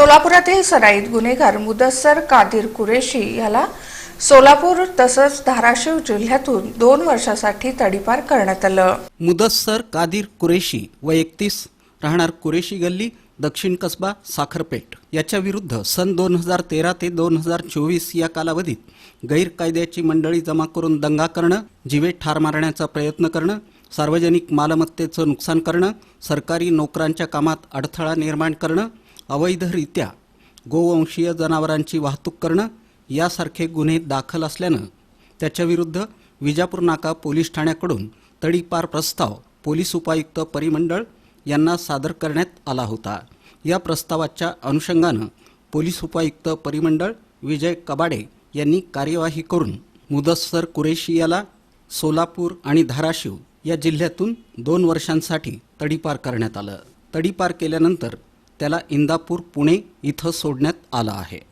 सोलापुरातील सराईत गुन्हेगार मुदस्सर कादिर कुरेशी याला सोलापूर तसंच धाराशिव जिल्ह्यातून दोन वर्षासाठी तडीपार करण्यात आलं. मुदस्सर कादिर कुरेशी व एकतीस राहणार कुरेशी गल्ली दक्षिण कसबा साखरपेठ. याच्या विरुद्ध सन दोन हजार तेरा ते दोन हजार चोवीस या कालावधीत गैरकायद्याची मंडळी जमा करून दंगा करणं जिवे ठार मारण्याचा प्रयत्न करणं सार्वजनिक मालमत्तेचं नुकसान करणं सरकारी नोकरांच्या कामात अडथळा निर्माण करणं अवैधरित्या गोवंशीय जनावरांची वाहतूक करणं यासारखे गुन्हे दाखल असल्यानं त्याच्याविरुद्ध विजापूर नाका पोलीस ठाण्याकडून तडीपार प्रस्ताव पोलीस उपायुक्त परिमंडळ यांना सादर करण्यात आला होता. या प्रस्तावाच्या अनुषंगानं पोलीस उपायुक्त परिमंडळ विजय कबाडे यांनी कार्यवाही करून मुदस्सर कुरेशी याला सोलापूर आणि धाराशिव या जिल्ह्यातून दोन वर्षांसाठी तडीपार करण्यात आलं. तडीपार केल्यानंतर त्याला इंदापूर पुणे इथं सोडण्यात आलं आहे.